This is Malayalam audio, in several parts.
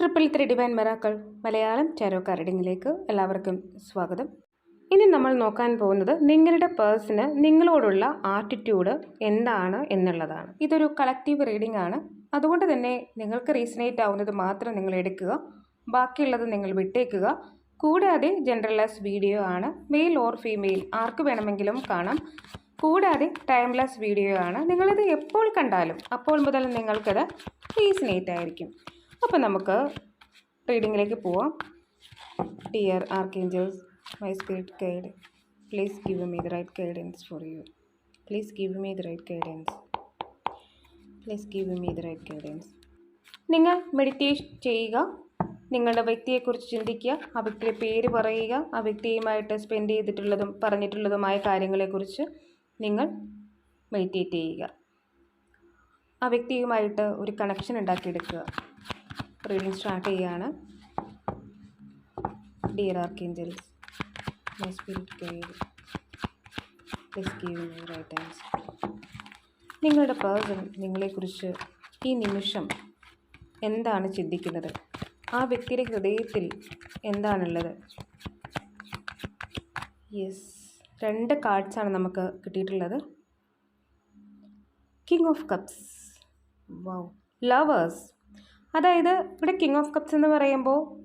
Triple three divine miracle Malayalam tarot കാർഡിങ്ങിലേക്ക് എല്ലാവർക്കും സ്വാഗതം. ഇനി നമ്മൾ നോക്കാൻ പോകുന്നത് നിങ്ങളുടെ പേഴ്സണ് നിങ്ങളോടുള്ള ആറ്റിറ്റ്യൂഡ് എന്താണ് എന്നുള്ളതാണ്. ഇതൊരു കളക്റ്റീവ് റീഡിംഗ് ആണ്. അതുകൊണ്ട് തന്നെ നിങ്ങൾക്ക് റീസണേറ്റ് ആവുന്നത് മാത്രം നിങ്ങൾ എടുക്കുക. ബാക്കിയുള്ളത് നിങ്ങൾ വിട്ടേക്കുക. കൂടാതെ ജനറലസ് വീഡിയോ ആണ്. മെയിൽ ഓർ ഫീമെയിൽ ആർക്ക് വേണമെങ്കിലും കാണാം. കൂടാതെ ടൈംലെസ് വീഡിയോ ആണ്. നിങ്ങളിത് എപ്പോൾ കണ്ടാലും അപ്പോൾ മുതൽ നിങ്ങൾക്കത് റീസണേറ്റ് ആയിരിക്കും. അപ്പോൾ നമുക്ക് റീഡിങ്ങിലേക്ക് പോവാം. Dear archangels my spirit guide please give me the right guidance for you please give me the right guidance please give me the right guidance നിങ്ങൾ മെഡിറ്റേഷൻ ചെയ്യുക. നിങ്ങളുടെ വ്യക്തിയെക്കുറിച്ച് ചിന്തിക്കുക. ആ വ്യക്തിയുടെ പേര് പറയുക. ആ വ്യക്തിയുമായിട്ട് സ്പെൻഡ് ചെയ്തിട്ടുള്ളതും പറഞ്ഞിട്ടുള്ളതുമായ കാര്യങ്ങളെക്കുറിച്ച് നിങ്ങൾ മെഡിറ്റേറ്റ് ചെയ്യുക. ആ വ്യക്തിയുമായിട്ട് ഒരു കണക്ഷൻ ഉണ്ടാക്കിയെടുക്കുക. റീഡിങ് സ്റ്റാർട്ട് ചെയ്യുകയാണ് dear archangels my spirit guide please write നിങ്ങളുടെ പേഴ്സൺ നിങ്ങളെക്കുറിച്ച് ഈ നിമിഷം എന്താണ് ചിന്തിക്കുന്നത്? ആ വ്യക്തിയുടെ ഹൃദയത്തിൽ എന്താണുള്ളത്? യെസ് രണ്ട് കാർഡ്സാണ് നമുക്ക് കിട്ടിയിട്ടുള്ളത്. King of cups wow lovers അതായത് ഇവിടെ കിങ് ഓഫ് കപ്സ് എന്ന് പറയുമ്പോൾ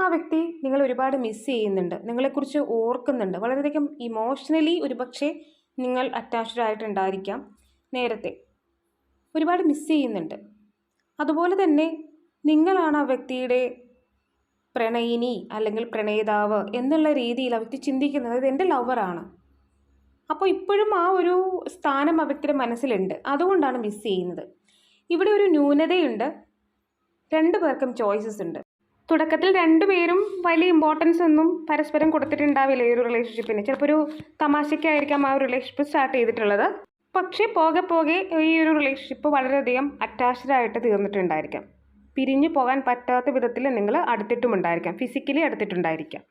ആ വ്യക്തി നിങ്ങൾ ഒരുപാട് മിസ് ചെയ്യുന്നുണ്ട്. നിങ്ങളെക്കുറിച്ച് ഓർക്കുന്നുണ്ട്. വളരെയധികം ഇമോഷണലി ഒരുപക്ഷെ നിങ്ങൾ അറ്റാച്ച്ഡ് ആയിട്ടുണ്ടായിരിക്കാം നേരത്തെ. ഒരുപാട് മിസ് ചെയ്യുന്നുണ്ട്. അതുപോലെ തന്നെ നിങ്ങളാണ് ആ വ്യക്തിയുടെ പ്രണയിനി അല്ലെങ്കിൽ പ്രണയിതാവ് എന്നുള്ള രീതിയിൽ ആ വ്യക്തി ചിന്തിക്കുന്നത്. ഇത് എന്റെ ലവറാണ് അപ്പോൾ ഇപ്പോഴും ആ ഒരു സ്ഥാനം ആ വ്യക്തിയുടെ മനസ്സിലുണ്ട്. അതുകൊണ്ടാണ് മിസ് ചെയ്യുന്നത്. ഇവിടെ ഒരു ന്യൂനതയുണ്ട്. രണ്ടു പേർക്കും ചോയ്സസ് ഉണ്ട്. തുടക്കത്തിൽ രണ്ടുപേരും വലിയ ഇമ്പോർട്ടൻസ് ഒന്നും പരസ്പരം കൊടുത്തിട്ടുണ്ടാവില്ല ഈ ഒരു റിലേഷൻഷിപ്പിന് ചിലപ്പോൾ ഒരു തമാശയ്ക്കായിരിക്കാം ആ ഒരു റിലേഷൻഷിപ്പ് സ്റ്റാർട്ട് ചെയ്തിട്ടുള്ളത്. പക്ഷേ പോകെ പോകെ ഈ ഒരു റിലേഷൻഷിപ്പ് വളരെയധികം അറ്റാച്ച്ഡ് ആയിട്ട് തീർന്നിട്ടുണ്ടായിരിക്കാം. പിരിഞ്ഞു പോകാൻ പറ്റാത്ത വിധത്തിൽ നിങ്ങൾ അടുത്തിട്ടുമുണ്ടായിരിക്കാം ഫിസിക്കലി അടുത്തിട്ടുണ്ടായിരിക്കാം.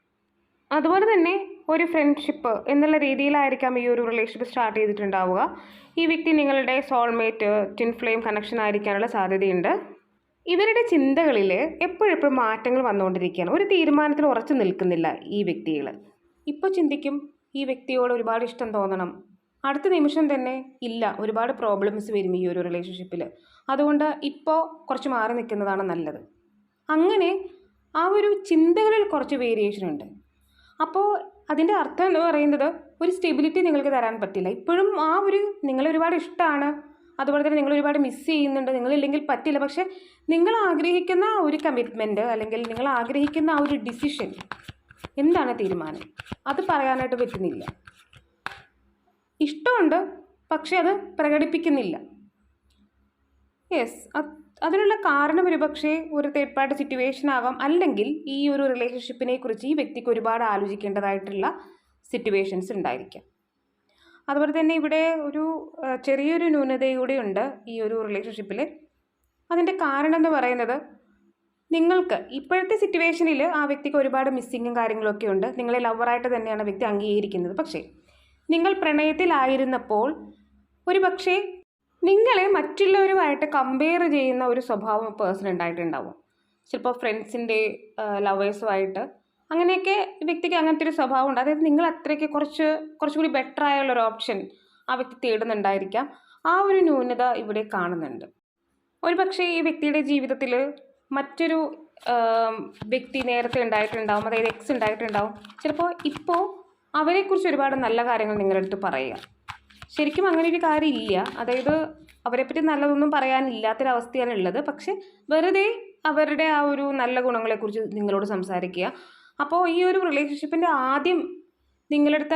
അതുപോലെ തന്നെ ഒരു ഫ്രണ്ട്ഷിപ്പ് എന്നുള്ള രീതിയിലായിരിക്കാം ഈ ഒരു റിലേഷൻഷിപ്പ് സ്റ്റാർട്ട് ചെയ്തിട്ടുണ്ടാവുക. ഈ വ്യക്തി നിങ്ങളുടെ സോൾമേറ്റ് ടിൻ ഫ്ലെയിം കണക്ഷൻ ആയിരിക്കാനുള്ള സാധ്യതയുണ്ട്. ഇവരുടെ ചിന്തകളിൽ എപ്പോഴെപ്പോഴും മാറ്റങ്ങൾ വന്നുകൊണ്ടിരിക്കുകയാണ്. ഒരു തീരുമാനത്തിൽ ഉറച്ചു നിൽക്കുന്നില്ല ഈ വ്യക്തികൾ ഇപ്പോൾ ചിന്തിക്കും ഈ വ്യക്തിയോട് ഒരുപാട് ഇഷ്ടം തോന്നണം. അടുത്ത നിമിഷം തന്നെ ഇല്ല ഒരുപാട് പ്രോബ്ലംസ് വരും ഈ ഒരു റിലേഷൻഷിപ്പിൽ അതുകൊണ്ട് ഇപ്പോൾ കുറച്ച് മാറി നിൽക്കുന്നതാണ് നല്ലത്. അങ്ങനെ ആ ഒരു ചിന്തകളിൽ കുറച്ച് വേരിയേഷൻ ഉണ്ട്. അപ്പോൾ അതിന്റെ അർത്ഥം എന്ന് പറയുന്നത് ഒരു സ്റ്റെബിലിറ്റി നിങ്ങൾക്ക് തരാൻ പറ്റില്ല. ഇപ്പോഴും ആ ഒരു നിങ്ങളെ ഒരുപാട് ഇഷ്ടമാണ് അതുപോലെ തന്നെ നിങ്ങൾ ഒരുപാട് മിസ് ചെയ്യുന്നുണ്ട് നിങ്ങളില്ലെങ്കിൽ പറ്റില്ല. പക്ഷേ നിങ്ങൾ ആഗ്രഹിക്കുന്ന ഒരു കമ്മിറ്റ്മെന്റ് അല്ലെങ്കിൽ നിങ്ങൾ ആഗ്രഹിക്കുന്ന ആ ഒരു ഡിസിഷൻ എന്താണ് തീരുമാനം? അത് പറയാനായിട്ട് പറ്റുന്നില്ല. ഇഷ്ടമുണ്ട് പക്ഷെ അത് പ്രകടിപ്പിക്കുന്നില്ല. യെസ് അതിനുള്ള കാരണം ഒരു പക്ഷേ ഒരു തേർഡ് പാർട്ടി സിറ്റുവേഷൻ ആവാം. അല്ലെങ്കിൽ ഈ ഒരു റിലേഷൻഷിപ്പിനെ കുറിച്ച് ഈ വ്യക്തിക്ക് ഒരുപാട് ആലോചിക്കേണ്ടതായിട്ടുള്ള സിറ്റുവേഷൻസ് ഉണ്ടായിരിക്കാം. അതുപോലെ തന്നെ ഇവിടെ ഒരു ചെറിയൊരു ന്യൂനതയൂടെ ഉണ്ട് ഈ ഒരു റിലേഷൻഷിപ്പിൽ അതിന്റെ കാരണം എന്ന് പറയുന്നത് നിങ്ങൾക്ക് ഇപ്പോഴത്തെ സിറ്റുവേഷനിൽ ആ വ്യക്തിക്ക് ഒരുപാട് മിസ്സിങ്ങും കാര്യങ്ങളൊക്കെ ഉണ്ട്. നിങ്ങളെ ലവറായിട്ട് തന്നെയാണ് വ്യക്തി അംഗീകരിക്കുന്നത്. പക്ഷേ നിങ്ങൾ പ്രണയത്തിലായിരുന്നപ്പോൾ ഒരു പക്ഷേ നിങ്ങളെ മറ്റുള്ളവരുമായിട്ട് കമ്പയർ ചെയ്യുന്ന ഒരു സ്വഭാവം പേഴ്സൺ ഉണ്ടായിട്ടുണ്ടാവും. ചിലപ്പോൾ ഫ്രണ്ട്സിന്റെ ലവേഴ്സുമായിട്ട് അങ്ങനെയൊക്കെ വ്യക്തിക്ക് അങ്ങനത്തെ ഒരു സ്വഭാവം ഉണ്ട്. അതായത് നിങ്ങൾ അത്രയ്ക്ക് കുറച്ച് കുറച്ചുകൂടി ബെറ്റർ ആയുള്ള ഒരു ഓപ്ഷൻ ആ വ്യക്തി തേടുന്നുണ്ടായിരിക്കാം. ആ ഒരു ന്യൂനത ഇവിടെ കാണുന്നുണ്ട്. ഒരു പക്ഷേ ഈ വ്യക്തിയുടെ ജീവിതത്തിൽ മറ്റൊരു വ്യക്തി നേരത്തെ ഉണ്ടായിട്ടുണ്ടാവും അതായത് എക്സ് ഉണ്ടായിട്ടുണ്ടാവും. ചിലപ്പോൾ ഇപ്പോൾ അവരെക്കുറിച്ച് ഒരുപാട് നല്ല കാര്യങ്ങൾ നിങ്ങളുടെ അടുത്ത് പറയുക. ശരിക്കും അങ്ങനെ ഒരു കാര്യമില്ല. അതായത് അവരെപ്പറ്റി നല്ലതൊന്നും പറയാനില്ലാത്തൊരവസ്ഥയാണ് ഉള്ളത്. പക്ഷെ വെറുതെ അവരുടെ ആ ഒരു നല്ല ഗുണങ്ങളെക്കുറിച്ച് നിങ്ങളോട് സംസാരിക്കുക. അപ്പോൾ ഈ ഒരു റിലേഷൻഷിപ്പിന്റെ ആദ്യം നിങ്ങളടുത്ത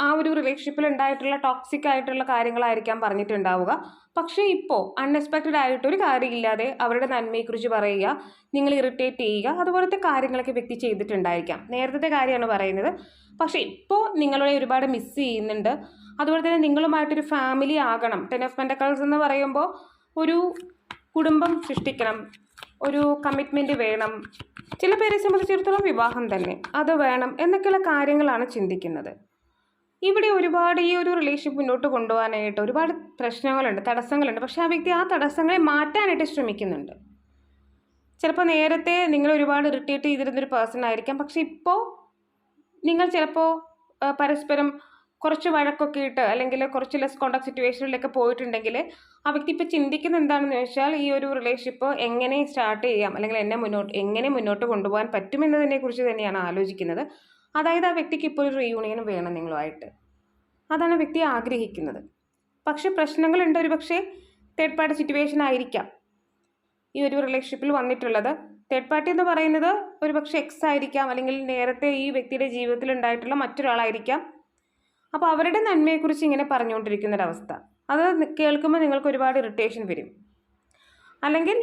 ആ ഒരു റിലേഷൻഷിപ്പിൽ ഉണ്ടായിട്ടുള്ള ടോക്സിക് ആയിട്ടുള്ള കാര്യങ്ങളായിരിക്കാം പറഞ്ഞിട്ടുണ്ടാവുക. പക്ഷേ ഇപ്പോൾ അൺഎക്സ്പെക്റ്റഡ് ആയിട്ടൊരു കാര്യമില്ലാതെ അവരുടെ നന്മയെക്കുറിച്ച് പറയുക നിങ്ങൾ ഇറിറ്റേറ്റ് ചെയ്യുക അതുപോലത്തെ കാര്യങ്ങളൊക്കെ വ്യക്തി ചെയ്തിട്ടുണ്ടായിരിക്കാം. നേരത്തെ കാര്യമാണ് പറയുന്നത്. പക്ഷേ ഇപ്പോൾ നിങ്ങളെ ഒരുപാട് മിസ് ചെയ്യുന്നുണ്ട്. അതുപോലെ തന്നെ നിങ്ങളുമായിട്ടൊരു ഫാമിലി ആകണം. ടെൻ ഓഫ് പെന്റക്കൾസ് എന്ന് പറയുമ്പോൾ ഒരു കുടുംബം സൃഷ്ടിക്കണം. ഒരു കമ്മിറ്റ്മെന്റ് വേണം. ചില പേരെ സംബന്ധിച്ചിടത്തോളം വിവാഹം തന്നെ. അത് വേണം എന്നൊക്കെയുള്ള കാര്യങ്ങളാണ് ചിന്തിക്കുന്നത്. ഇവിടെ ഒരുപാട് ഈ ഒരു റിലേഷൻഷിപ്പ് മുന്നോട്ട് കൊണ്ടുപോകാനായിട്ട് ഒരുപാട് പ്രശ്നങ്ങളുണ്ട് തടസ്സങ്ങളുണ്ട്. പക്ഷേ ആ വ്യക്തി ആ തടസ്സങ്ങളെ മാറ്റാനായിട്ട് ശ്രമിക്കുന്നുണ്ട്. ചിലപ്പോൾ നേരത്തെ നിങ്ങൾ ഒരുപാട് ഇറിറ്റേറ്റ് ചെയ്തിരുന്നൊരു പേഴ്സൺ ആയിരിക്കാം. പക്ഷെ ഇപ്പോൾ നിങ്ങൾ ചിലപ്പോൾ പരസ്പരം കുറച്ച് വഴക്കൊക്കെ ഇട്ട് അല്ലെങ്കിൽ കുറച്ച് ലെസ് കോണ്ടാക്ട് സിറ്റുവേഷനിലൊക്കെ പോയിട്ടുണ്ടെങ്കിൽ ആ വ്യക്തി ഇപ്പോൾ ചിന്തിക്കുന്നത് എന്താണെന്ന് വെച്ചാൽ ഈ ഒരു റിലേഷൻഷിപ്പ് എങ്ങനെ സ്റ്റാർട്ട് ചെയ്യാം? അല്ലെങ്കിൽ എന്നെ മുന്നോട്ട് എങ്ങനെ മുന്നോട്ട് കൊണ്ടുപോകാൻ പറ്റുമെന്നതിനെ കുറിച്ച് തന്നെയാണ് ആലോചിക്കുന്നത്. അതായത് ആ വ്യക്തിക്ക് ഇപ്പോൾ ഒരു റീയൂണിയൻ വേണം നിങ്ങളുമായിട്ട്. അതാണ് വ്യക്തി ആഗ്രഹിക്കുന്നത്. പക്ഷേ പ്രശ്നങ്ങളുണ്ട് ഒരു പക്ഷേ തേർഡ് പാർട്ടി സിറ്റുവേഷൻ ആയിരിക്കാം. ഈ ഒരു റിലേഷൻഷിപ്പിൽ വന്നിട്ടുള്ളത്. തേർഡ് പാർട്ടി എന്ന് പറയുന്നത് ഒരു പക്ഷേ എക്സ് ആയിരിക്കാം അല്ലെങ്കിൽ നേരത്തെ ഈ വ്യക്തിയുടെ ജീവിതത്തിൽ ഉണ്ടായിട്ടുള്ള മറ്റൊരാളായിരിക്കാം. അപ്പോൾ അവരുടെ നന്മയെക്കുറിച്ച് ഇങ്ങനെ പറഞ്ഞുകൊണ്ടിരിക്കുന്നൊരവസ്ഥ. അത് കേൾക്കുമ്പോൾ നിങ്ങൾക്ക് ഒരുപാട് ഇറിറ്റേഷൻ വരും. അല്ലെങ്കിൽ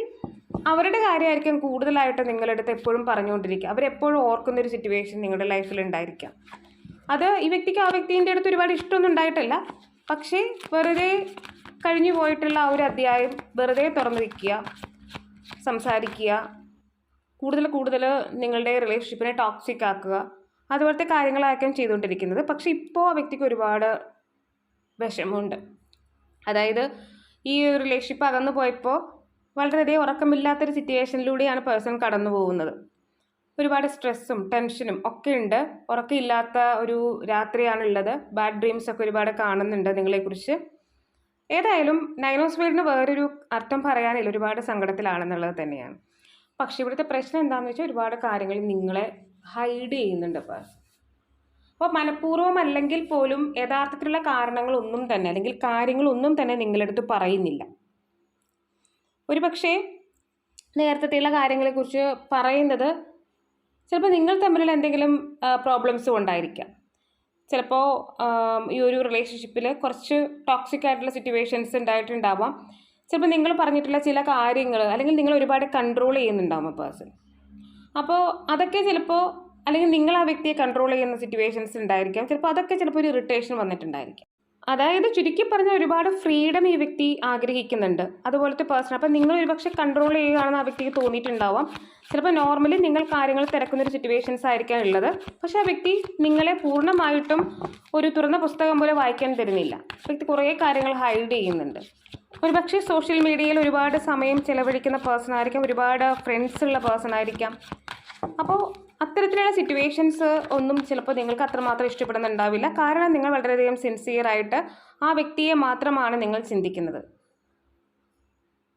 അവരുടെ കാര്യമായിരിക്കും കൂടുതലായിട്ട് നിങ്ങളടുത്ത് എപ്പോഴും പറഞ്ഞുകൊണ്ടിരിക്കുക. അവരെപ്പോഴും ഓർക്കുന്ന ഒരു സിറ്റുവേഷൻ നിങ്ങളുടെ ലൈഫിൽ ഉണ്ടായിരിക്കാം. അത് ഈ വ്യക്തിക്ക് ആ വ്യക്തിന്റെ അടുത്ത് ഒരുപാട് ഇഷ്ടമൊന്നും ഉണ്ടായിട്ടില്ല. പക്ഷേ വെറുതെ കഴിഞ്ഞു പോയിട്ടുള്ള ആ ഒരു അധ്യായം വെറുതെ തുറന്നിരിക്കുക സംസാരിക്കുക കൂടുതൽ കൂടുതൽ നിങ്ങളുടെ റിലേഷൻഷിപ്പിനെ ടോക്സിക് ആക്കുക അതുപോലത്തെ കാര്യങ്ങളായിരിക്കും ചെയ്തുകൊണ്ടിരിക്കുന്നത്. പക്ഷെ ഇപ്പോൾ ആ വ്യക്തിക്ക് ഒരുപാട് വിഷമമുണ്ട്. അതായത് ഈ ഒരു റിലേഷൻഷിപ്പ് അകന്നു പോയപ്പോൾ വളരെയധികം ഉറക്കമില്ലാത്തൊരു സിറ്റുവേഷനിലൂടെയാണ് പേഴ്സൺ കടന്നു പോകുന്നത്. ഒരുപാട് സ്ട്രെസ്സും ടെൻഷനും ഒക്കെ ഉണ്ട്. ഉറക്കമില്ലാത്ത ഒരു രാത്രിയാണുള്ളത്. ബാഡ് ഡ്രീംസ് ഒക്കെ ഒരുപാട് കാണുന്നുണ്ട് നിങ്ങളെക്കുറിച്ച്. ഏതായാലും നൈനോസ് വേർഡിന് വേറൊരു അർത്ഥം പറയാനില്ല. ഒരുപാട് സങ്കടത്തിലാണെന്നുള്ളത് തന്നെയാണ്. പക്ഷേ ഇവിടുത്തെ പ്രശ്നം എന്താണെന്ന് വെച്ചാൽ ഒരുപാട് കാര്യങ്ങൾ നിങ്ങളെ ഹൈഡ് ചെയ്യുന്നുണ്ട് പേഴ്സൺ അപ്പോൾ മനഃപൂർവം അല്ലെങ്കിൽ പോലും യഥാർത്ഥത്തിലുള്ള കാരണങ്ങളൊന്നും തന്നെ അല്ലെങ്കിൽ കാര്യങ്ങളൊന്നും തന്നെ നിങ്ങളടുത്ത് പറയുന്നില്ല. ഒരു പക്ഷേ നേരത്തെയുള്ള കാര്യങ്ങളെക്കുറിച്ച് പറയുന്നത് ചിലപ്പോൾ നിങ്ങൾ തമ്മിലുള്ള എന്തെങ്കിലും പ്രോബ്ലംസ് ഉണ്ടായിരിക്കാം ചിലപ്പോൾ ഈ ഒരു റിലേഷൻഷിപ്പിൽ കുറച്ച് ടോക്സിക് ആയിട്ടുള്ള സിറ്റുവേഷൻസ് ഉണ്ടായിട്ടുണ്ടാവാം. ചിലപ്പോൾ നിങ്ങൾ പറഞ്ഞിട്ടുള്ള ചില കാര്യങ്ങൾ അല്ലെങ്കിൽ നിങ്ങൾ ഒരുപാട് കൺട്രോൾ ചെയ്യുന്നുണ്ടാവും ആ പേഴ്സൺ അപ്പോൾ അതൊക്കെ ചിലപ്പോൾ അല്ലെങ്കിൽ നിങ്ങൾ ആ വ്യക്തിയെ കൺട്രോൾ ചെയ്യുന്ന സിറ്റുവേഷൻസ് ഉണ്ടായിരിക്കാം. ചിലപ്പോൾ അതൊക്കെ ചിലപ്പോൾ ഒരു ഇറിറ്റേഷൻ വന്നിട്ടുണ്ടായിരിക്കും. അതായത് ചുരുക്കി പറഞ്ഞ ഒരുപാട് ഫ്രീഡം ഈ വ്യക്തി ആഗ്രഹിക്കുന്നുണ്ട്. അതുപോലത്തെ പേഴ്സൺ അപ്പം നിങ്ങൾ ഒരുപക്ഷെ കൺട്രോൾ ചെയ്യുകയാണെന്ന് ആ വ്യക്തിക്ക് തോന്നിയിട്ടുണ്ടാവാം. ചിലപ്പോൾ നോർമലി നിങ്ങൾ കാര്യങ്ങൾ തിരക്കുന്ന ഒരു സിറ്റുവേഷൻസ് ആയിരിക്കാം ഉള്ളത്. പക്ഷേ ആ വ്യക്തി നിങ്ങളെ പൂർണമായിട്ടും ഒരു തുറന്ന പുസ്തകം പോലെ വായിക്കാൻ തരുന്നില്ല. വ്യക്തി കുറേ കാര്യങ്ങൾ ഹൈഡ് ചെയ്യുന്നുണ്ട്. ഒരുപക്ഷെ സോഷ്യൽ മീഡിയയിൽ ഒരുപാട് സമയം ചിലവഴിക്കുന്ന പേഴ്സൺ ആയിരിക്കാം. ഒരുപാട് ഫ്രണ്ട്സ് ഉള്ള പേഴ്സൺ ആയിരിക്കാം. അപ്പോൾ അത്തരത്തിലുള്ള സിറ്റുവേഷൻസ് ഒന്നും ചിലപ്പോൾ നിങ്ങൾക്ക് അത്രമാത്രം ഇഷ്ടപ്പെടുന്നുണ്ടാവില്ല. കാരണം നിങ്ങൾ വളരെയധികം സിൻസിയറായിട്ട് ആ വ്യക്തിയെ മാത്രമാണ് നിങ്ങൾ ചിന്തിക്കുന്നത്.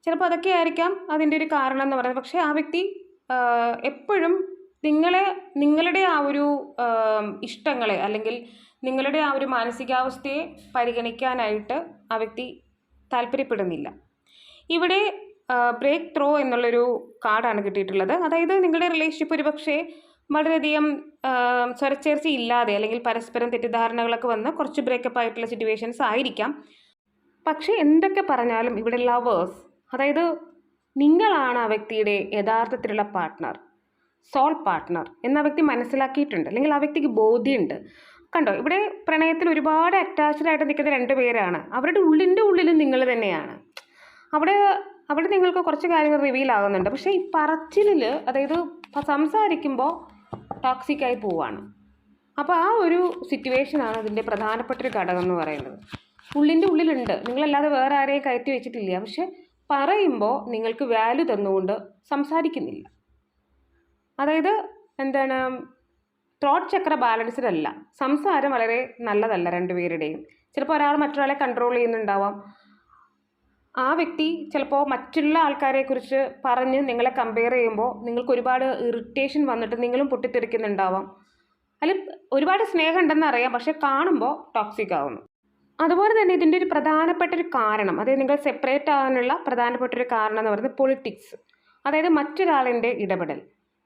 ചിലപ്പോൾ അതൊക്കെ ആയിരിക്കാം അതിന്റെ ഒരു കാരണം എന്ന് പറയുന്നത്. പക്ഷേ ആ വ്യക്തി എപ്പോഴും നിങ്ങളെ നിങ്ങളുടെ ആ ഒരു ഇഷ്ടങ്ങളെ അല്ലെങ്കിൽ നിങ്ങളുടെ ആ ഒരു മാനസികാവസ്ഥയെ പരിഗണിക്കാനായിട്ട് ആ വ്യക്തി താല്പര്യപ്പെടുന്നില്ല. ഇവിടെ ബ്രേക്ക് ത്രോ എന്നുള്ളൊരു കാർഡാണ് കിട്ടിയിട്ടുള്ളത്. അതായത് നിങ്ങളുടെ റിലേഷൻഷിപ്പ് ഒരു പക്ഷേ വളരെയധികം സ്വരച്ചേർച്ച ഇല്ലാതെ അല്ലെങ്കിൽ പരസ്പരം തെറ്റിദ്ധാരണകളൊക്കെ വന്ന് കുറച്ച് ബ്രേക്കപ്പ് ആയിട്ടുള്ള സിറ്റുവേഷൻസ് ആയിരിക്കാം. പക്ഷേ എന്തൊക്കെ പറഞ്ഞാലും ഇവിടെ ലവേഴ്സ് അതായത് നിങ്ങളാണ് ആ വ്യക്തിയുടെ യഥാർത്ഥത്തിലുള്ള പാർട്ട്ണർ സോൾ പാർട്ട്ണർ എന്ന വ്യക്തി മനസ്സിലാക്കിയിട്ടുണ്ട്. അല്ലെങ്കിൽ ആ വ്യക്തിക്ക് ബോധ്യമുണ്ട്. കണ്ടോ ഇവിടെ പ്രണയത്തിൽ ഒരുപാട് അറ്റാച്ച്ഡ് ആയിട്ട് നിൽക്കുന്ന രണ്ട് പേരാണ്. അവരുടെ ഉള്ളിന്റെ ഉള്ളിൽ നിങ്ങൾ തന്നെയാണ്. അവിടെ അവിടെ നിങ്ങൾക്ക് കുറച്ച് കാര്യങ്ങൾ റിവീൽ ആകുന്നുണ്ട്. പക്ഷേ ഈ പറച്ചിലിൽ അതായത് സംസാരിക്കുമ്പോൾ ടോക്സിക്കായി പോവാണ്. അപ്പോൾ ആ ഒരു സിറ്റുവേഷനാണ് അതിന്റെ പ്രധാനപ്പെട്ട ഒരു ഘടകം എന്ന് പറയുന്നത്. ഉള്ളിന്റെ ഉള്ളിലുണ്ട്. നിങ്ങളല്ലാതെ വേറെ ആരെയും കയറ്റി വെച്ചിട്ടില്ല. പക്ഷെ പറയുമ്പോൾ നിങ്ങൾക്ക് വാല്യൂ തന്നുകൊണ്ട് സംസാരിക്കുന്നില്ല. അതായത് എന്താണ് ത്രോട്ട് ചക്ര ബാലൻസ്ഡല്ല സംസാരം വളരെ നല്ലതല്ല രണ്ടുപേരുടെയും. ചിലപ്പോൾ ഒരാൾ മറ്റൊരാളെ കൺട്രോൾ ചെയ്യുന്നുണ്ടാവാം. ആ വ്യക്തി ചിലപ്പോൾ മറ്റുള്ള ആൾക്കാരെക്കുറിച്ച് പറഞ്ഞ് നിങ്ങളെ കമ്പയർ ചെയ്യുമ്പോൾ നിങ്ങൾക്ക് ഒരുപാട് ഇറിറ്റേഷൻ വന്നിട്ട് നിങ്ങളും പൊട്ടിത്തെറിക്കുന്നുണ്ടാവാം. അതിൽ ഒരുപാട് സ്നേഹം ഉണ്ടെന്ന് അറിയാം പക്ഷെ കാണുമ്പോൾ ടോക്സിക് ആവുന്നു. അതുപോലെ തന്നെ ഇതിന്റെ ഒരു പ്രധാനപ്പെട്ട ഒരു കാരണം അതായത് നിങ്ങൾ സെപ്പറേറ്റ് ആകാനുള്ള പ്രധാനപ്പെട്ട ഒരു കാരണം എന്ന് പറയുന്നത് പൊളിറ്റിക്സ് അതായത് മറ്റൊരാളിന്റെ ഇടപെടൽ.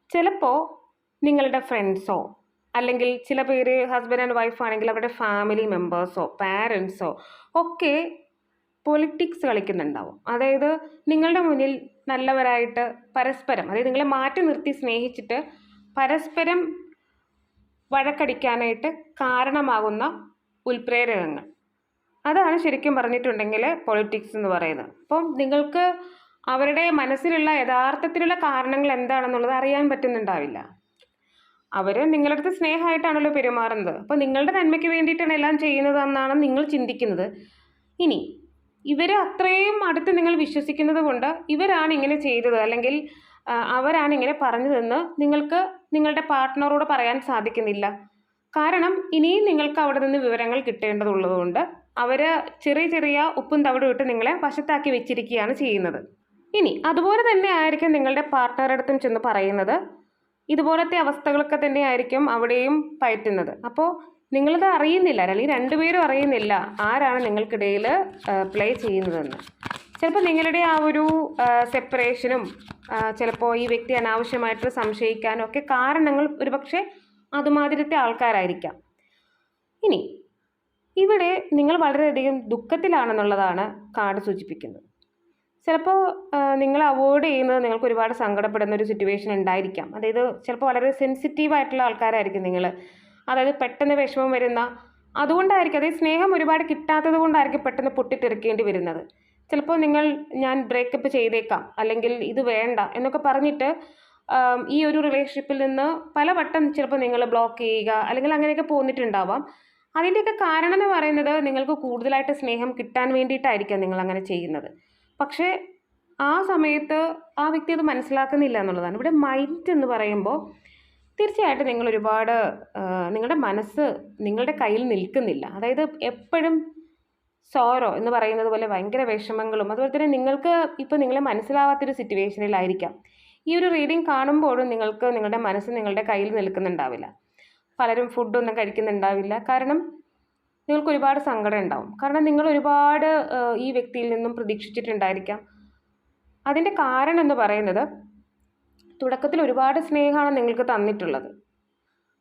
ചിലപ്പോൾ നിങ്ങളുടെ ഫ്രണ്ട്സോ അല്ലെങ്കിൽ ചില പേര് ഹസ്ബൻഡ് ആൻഡ് വൈഫ് ആണെങ്കിൽ അവരുടെ ഫാമിലി മെമ്പേഴ്സോ പാരൻസോ ഒക്കെ പൊളിറ്റിക്സ് കളിക്കുന്നുണ്ടാവും. അതായത് നിങ്ങളുടെ മുന്നിൽ നല്ലവരായിട്ട് പരസ്പരം അതായത് നിങ്ങളെ മാറ്റി നിർത്തി സ്നേഹിച്ചിട്ട് പരസ്പരം വഴക്കടിക്കാനായിട്ട് കാരണമാകുന്ന ഉൽപ്രേരകങ്ങൾ. അതാണ് ശരിക്കും പറഞ്ഞിട്ടുണ്ടെങ്കിൽ പൊളിറ്റിക്സ് എന്ന് പറയുന്നത്. അപ്പം നിങ്ങൾക്ക് അവരുടെ മനസ്സിലുള്ള യഥാർത്ഥത്തിലുള്ള കാരണങ്ങൾ എന്താണെന്നുള്ളത് അറിയാൻ പറ്റുന്നുണ്ടാവില്ല. അവർ നിങ്ങളുടെ അടുത്ത് സ്നേഹമായിട്ടാണല്ലോ പെരുമാറുന്നത്. അപ്പോൾ നിങ്ങളുടെ നന്മയ്ക്ക് വേണ്ടിയിട്ടാണ് എല്ലാം ചെയ്യുന്നതെന്നാണ് നിങ്ങൾ ചിന്തിക്കുന്നത്. ഇനി ഇവർ അത്രയും അടുത്ത് നിങ്ങൾ വിശ്വസിക്കുന്നത് കൊണ്ട് ഇവരാണ് ഇങ്ങനെ ചെയ്തത് അല്ലെങ്കിൽ അവരാണ് ഇങ്ങനെ പറഞ്ഞതെന്ന് നിങ്ങൾക്ക് നിങ്ങളുടെ പാർട്ട്ണറോട് പറയാൻ സാധിക്കുന്നില്ല. കാരണം ഇനിയും നിങ്ങൾക്ക് അവിടെ നിന്ന് വിവരങ്ങൾ കിട്ടേണ്ടതുള്ളതുകൊണ്ട് അവർ ചെറിയ ചെറിയ ഉപ്പും തവിടും ഇട്ട് നിങ്ങളെ വശത്താക്കി വെച്ചിരിക്കുകയാണ് ചെയ്യുന്നത്. ഇനി അതുപോലെ തന്നെ ആയിരിക്കും നിങ്ങളുടെ പാർട്ട്ണറുടെ അടുത്തും ചെന്ന് പറയുന്നത്. ഇതുപോലത്തെ അവസ്ഥകളൊക്കെ തന്നെ ആയിരിക്കും അവിടെയും പയറ്റുന്നത്. അപ്പോൾ നിങ്ങളത് അറിയുന്നില്ല അല്ലെങ്കിൽ രണ്ടുപേരും അറിയുന്നില്ല ആരാണ് നിങ്ങൾക്കിടയിൽ പ്ലേ ചെയ്യുന്നതെന്ന്. ചിലപ്പോൾ നിങ്ങളുടെ ആ ഒരു സെപ്പറേഷനും ചിലപ്പോൾ ഈ വ്യക്തി അനാവശ്യമായിട്ട് സംശയിക്കാനും ഒക്കെ കാരണങ്ങൾ ഒരുപക്ഷെ അതുമാതിരത്തെ ആൾക്കാരായിരിക്കാം. ഇനി ഇവിടെ നിങ്ങൾ വളരെയധികം ദുഃഖത്തിലാണെന്നുള്ളതാണ് കാർഡ് സൂചിപ്പിക്കുന്നത്. ചിലപ്പോൾ നിങ്ങൾ അവോയ്ഡ് ചെയ്യുന്നത് നിങ്ങൾക്ക് ഒരുപാട് സങ്കടപ്പെടുന്ന ഒരു സിറ്റുവേഷൻ ഉണ്ടായിരിക്കാം. അതായത് ചിലപ്പോൾ വളരെ സെൻസിറ്റീവ് ആയിട്ടുള്ള ആൾക്കാരായിരിക്കും നിങ്ങൾ അതായത് പെട്ടെന്ന് വിഷമം വരുന്ന അതുകൊണ്ടായിരിക്കും അതായത് സ്നേഹം ഒരുപാട് കിട്ടാത്തത് കൊണ്ടായിരിക്കും പെട്ടെന്ന് പൊട്ടിത്തെറിക്കേണ്ടി വരുന്നത്. ചിലപ്പോൾ നിങ്ങൾ ഞാൻ ബ്രേക്കപ്പ് ചെയ്തേക്കാം അല്ലെങ്കിൽ ഇത് വേണ്ട എന്നൊക്കെ പറഞ്ഞിട്ട് ഈ ഒരു റിലേഷൻഷിപ്പിൽ നിന്ന് പലവട്ടം ചിലപ്പോൾ നിങ്ങൾ ബ്ലോക്ക് ചെയ്യുക അല്ലെങ്കിൽ അങ്ങനെയൊക്കെ പോന്നിട്ടുണ്ടാവാം. അതിന്റെയൊക്കെ കാരണം എന്ന് പറയുന്നത് നിങ്ങൾക്ക് കൂടുതലായിട്ട് സ്നേഹം കിട്ടാൻ വേണ്ടിയിട്ടായിരിക്കാം നിങ്ങൾ അങ്ങനെ ചെയ്യുന്നത്. പക്ഷേ ആ സമയത്ത് ആ വ്യക്തി അത് മനസ്സിലാക്കുന്നില്ല എന്നുള്ളതാണ്. ഇവിടെ മൈൻഡ് എന്ന് പറയുമ്പോൾ തീർച്ചയായിട്ടും നിങ്ങൾ ഒരുപാട് നിങ്ങളുടെ മനസ്സ് നിങ്ങളുടെ കയ്യിൽ നിൽക്കുന്നില്ല. അതായത് എപ്പോഴും സോറോ എന്ന് പറയുന്നത് പോലെ ഭയങ്കര വിഷമങ്ങളും അതുപോലെ തന്നെ നിങ്ങൾക്ക് ഇപ്പോൾ നിങ്ങളെ മനസ്സിലാവാത്തൊരു സിറ്റുവേഷനിലായിരിക്കാം ഈ ഒരു റീഡിങ് കാണുമ്പോഴും നിങ്ങൾക്ക് നിങ്ങളുടെ മനസ്സ് നിങ്ങളുടെ കയ്യിൽ നിൽക്കുന്നുണ്ടാവില്ല. പലരും ഫുഡൊന്നും കഴിക്കുന്നുണ്ടാവില്ല. കാരണം നിങ്ങൾക്ക് ഒരുപാട് സങ്കടം ഉണ്ടാവും. കാരണം നിങ്ങൾ ഒരുപാട് ഈ വ്യക്തിയിൽ നിന്നും പ്രതീക്ഷിച്ചിട്ടുണ്ടായിരിക്കാം. അതിന്റെ കാരണം എന്ന് പറയുന്നത് തുടക്കത്തിൽ ഒരുപാട് സ്നേഹമാണ് നിങ്ങൾക്ക് തന്നിട്ടുള്ളത്.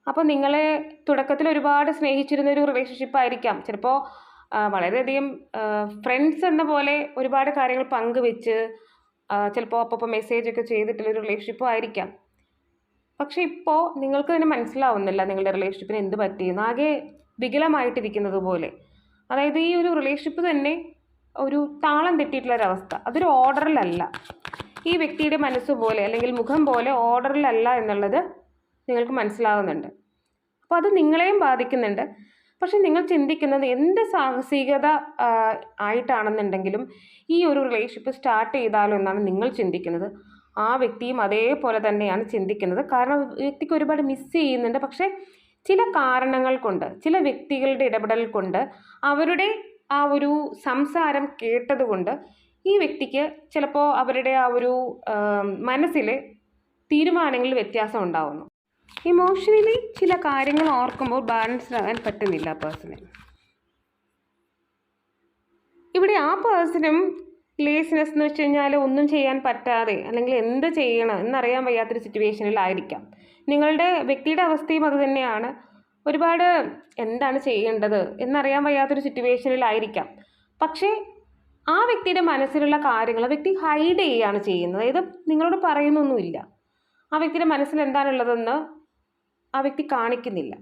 അപ്പോൾ നിങ്ങളെ തുടക്കത്തിൽ ഒരുപാട് സ്നേഹിച്ചിരുന്ന ഒരു റിലേഷൻഷിപ്പ് ആയിരിക്കാം ചിലപ്പോൾ വളരെയധികം ഫ്രണ്ട്സ് എന്ന പോലെ ഒരുപാട് കാര്യങ്ങൾ പങ്കുവെച്ച് ചിലപ്പോൾ അപ്പോൾ മെസ്സേജ് ഒക്കെ ചെയ്തിട്ടുള്ളൊരു റിലേഷൻഷിപ്പും ആയിരിക്കാം. പക്ഷേ ഇപ്പോൾ നിങ്ങൾക്ക് തന്നെ മനസ്സിലാവുന്നില്ല നിങ്ങളുടെ റിലേഷൻഷിപ്പിന് എന്ത് പറ്റിയെന്ന്. ആകെ വികലമായിട്ടിരിക്കുന്നത് പോലെ. അതായത് ഈ ഒരു റിലേഷൻഷിപ്പ് തന്നെ ഒരു താളം തെറ്റിയിട്ടുള്ളൊരവസ്ഥ അതൊരു ഓർഡറിലല്ല ഈ വ്യക്തിയുടെ മനസ്സ് പോലെ അല്ലെങ്കിൽ മുഖം പോലെ ഓർഡറിലല്ല എന്നുള്ളത് നിങ്ങൾക്ക് മനസ്സിലാകുന്നുണ്ട് അപ്പോൾ അത് നിങ്ങളെയും ബാധിക്കുന്നുണ്ട്. പക്ഷെ നിങ്ങൾ ചിന്തിക്കുന്നത് എന്ത് സാഹസികത ആയിട്ടാണെന്നുണ്ടെങ്കിലും ഈ ഒരു റിലേഷൻഷിപ്പ് സ്റ്റാർട്ട് ചെയ്താലോ എന്നാണ് നിങ്ങൾ ചിന്തിക്കുന്നത്. ആ വ്യക്തിയും അതേപോലെ തന്നെയാണ് ചിന്തിക്കുന്നത്. കാരണം വ്യക്തിക്ക് ഒരുപാട് മിസ് ചെയ്യുന്നുണ്ട്. പക്ഷേ ചില കാരണങ്ങൾ കൊണ്ട് ചില വ്യക്തികളുടെ ഇടപെടൽ കൊണ്ട് അവരുടെ ആ ഒരു സംസാരം കേട്ടതുകൊണ്ട് ഈ വ്യക്തിക്ക് ചിലപ്പോൾ അവരുടെ ആ ഒരു മനസ്സിൽ തീരുമാനങ്ങളിൽ വ്യത്യാസം ഉണ്ടാവുന്നു. ഇമോഷണലി ചില കാര്യങ്ങൾ ഓർക്കുമ്പോൾ ബാലൻസ്ഡ് ആകാൻ പറ്റുന്നില്ല ആ പേഴ്സണെ ഇവിടെ ആ പേഴ്സണും ലേസിനെസ് എന്ന് വെച്ച് കഴിഞ്ഞാൽ ഒന്നും ചെയ്യാൻ പറ്റാതെ അല്ലെങ്കിൽ എന്ത് ചെയ്യണം എന്നറിയാൻ വയ്യാത്തൊരു സിറ്റുവേഷനിലായിരിക്കാം നിങ്ങളുടെ വ്യക്തിയുടെ അവസ്ഥയും അത് തന്നെയാണ്. ഒരുപാട് എന്താണ് ചെയ്യേണ്ടത് എന്നറിയാൻ വയ്യാത്തൊരു സിറ്റുവേഷനിലായിരിക്കാം പക്ഷേ ആ വ്യക്തിയുടെ മനസ്സിലുള്ള കാര്യങ്ങൾ വ്യക്തി ഹൈഡ് ചെയ്യുകയാണ് ചെയ്യുന്നത്. അതായത് നിങ്ങളോട് പറയുന്നൊന്നുമില്ല. ആ വ്യക്തിയുടെ മനസ്സിൽ എന്താണുള്ളതെന്ന് ആ വ്യക്തി കാണിക്കുന്നില്ല.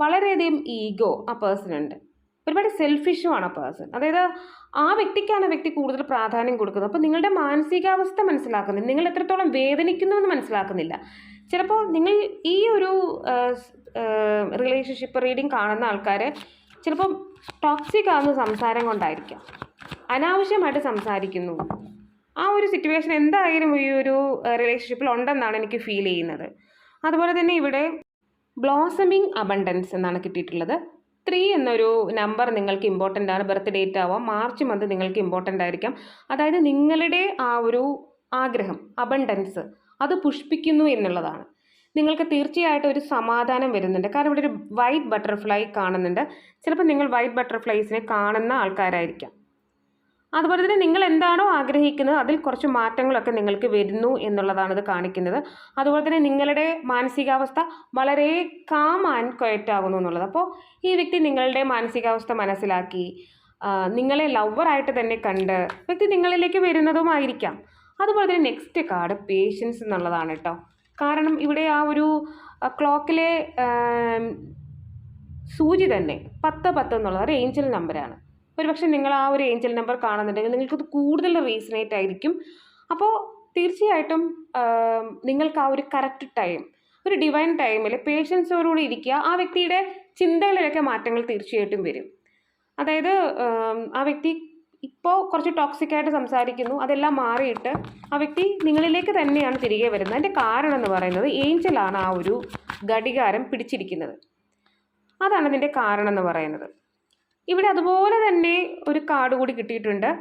വളരെയധികം ഈഗോ ആ പേഴ്സണുണ്ട് ഒരുപാട് സെൽഫിഷുമാണ് ആ പേഴ്സൺ അതായത് ആ വ്യക്തിക്കാണ് ആ വ്യക്തി കൂടുതൽ പ്രാധാന്യം കൊടുക്കുന്നത്. അപ്പോൾ നിങ്ങളുടെ മാനസികാവസ്ഥ മനസ്സിലാക്കുന്നില്ല. നിങ്ങൾ എത്രത്തോളം വേദനിക്കുന്നു എന്ന് മനസ്സിലാക്കുന്നില്ല. ചിലപ്പോൾ നിങ്ങൾ ഈ ഒരു റിലേഷൻഷിപ്പ് റീഡിങ് കാണുന്ന ആൾക്കാർ ചിലപ്പം ടോക്സിക് ആകുന്ന സംസാരം കൊണ്ടായിരിക്കാം. അനാവശ്യമായിട്ട് സംസാരിക്കുന്നു. ആ ഒരു സിറ്റുവേഷൻ എന്തായാലും ഈ ഒരു റിലേഷൻഷിപ്പിൽ ഉണ്ടെന്നാണ് എനിക്ക് ഫീൽ ചെയ്യുന്നത്. അതുപോലെ തന്നെ ഇവിടെ ബ്ലോസമിങ് അബണ്ടൻസ് എന്നാണ് കിട്ടിയിട്ടുള്ളത്. ത്രീ എന്നൊരു നമ്പർ നിങ്ങൾക്ക് ഇമ്പോർട്ടന്റ് ആണ്. ബർത്ത് ഡേറ്റ് ആവാം. മാർച്ച് മന്ത് നിങ്ങൾക്ക് ഇമ്പോർട്ടന്റ് ആയിരിക്കാം. അതായത് നിങ്ങളുടെ ആ ഒരു ആഗ്രഹം അബണ്ടൻസ് അത് പുഷ്പിക്കുന്നു എന്നുള്ളതാണ്. നിങ്ങൾക്ക് തീർച്ചയായിട്ടും ഒരു സമാധാനം വരുന്നുണ്ട്. കാരണം ഇവിടെ ഒരു വൈറ്റ് ബട്ടർഫ്ലൈ കാണുന്നുണ്ട്. ചിലപ്പോൾ നിങ്ങൾ വൈറ്റ് ബട്ടർഫ്ലൈസിനെ കാണുന്ന ആൾക്കാരായിരിക്കാം. അതുപോലെ തന്നെ നിങ്ങൾ എന്താണോ ആഗ്രഹിക്കുന്നത് അതിൽ കുറച്ച് മാറ്റങ്ങളൊക്കെ നിങ്ങൾക്ക് വരുന്നു എന്നുള്ളതാണ് ഇത് കാണിക്കുന്നത്. അതുപോലെ തന്നെ നിങ്ങളുടെ മാനസികാവസ്ഥ വളരെ കാം ആൻഡ് ക്വയറ്റ് ആകുന്നു എന്നുള്ളത്. അപ്പോൾ ഈ വ്യക്തി നിങ്ങളുടെ മാനസികാവസ്ഥ മനസ്സിലാക്കി നിങ്ങളെ ലവറായിട്ട് തന്നെ കണ്ട് വ്യക്തി നിങ്ങളിലേക്ക് വരുന്നതുമായിരിക്കാം അതുപോലെ തന്നെ നെക്സ്റ്റ് കാർഡ് പേഷ്യൻസ് എന്നുള്ളതാണ് കേട്ടോ. കാരണം ഇവിടെ ആ ഒരു ക്ലോക്കിലെ സൂചി തന്നെ പത്ത് പത്ത് എന്നുള്ളത് ഒരു ഏഞ്ചൽ നമ്പറാണ് ഒരുപക്ഷെ നിങ്ങൾ ആ ഒരു ഏഞ്ചൽ നമ്പർ കാണുന്നുണ്ടെങ്കിൽ നിങ്ങൾക്കത് കൂടുതൽ റീസണേറ്റ് ആയിരിക്കും. അപ്പോൾ തീർച്ചയായിട്ടും നിങ്ങൾക്ക് ആ ഒരു കറക്റ്റ് ടൈം ഒരു ഡിവൈൻ ടൈമിൽ പേഷ്യൻസോടുകൂടി ഇരിക്കുക ആ വ്യക്തിയുടെ ചിന്തകളിലൊക്കെ മാറ്റങ്ങൾ തീർച്ചയായിട്ടും വരും. അതായത് ആ വ്യക്തി ഇപ്പോൾ കുറച്ച് ടോക്സിക് ആയിട്ട് സംസാരിക്കുന്നു അതെല്ലാം മാറിയിട്ട് ആ വ്യക്തി നിങ്ങളിലേക്ക് തന്നെയാണ് തിരികെ വരുന്നത്. അതിന്റെ കാരണം എന്ന് പറയുന്നത് ഏഞ്ചലാണ് ആ ഒരു ഘടികാരം പിടിച്ചിരിക്കുന്നത്. അതാണ് അതിന്റെ കാരണം എന്ന് പറയുന്നത്. ഇവിടെ അതുപോലെ തന്നെ ഒരു കാർഡ് കൂടി കിട്ടിയിട്ടുണ്ട്.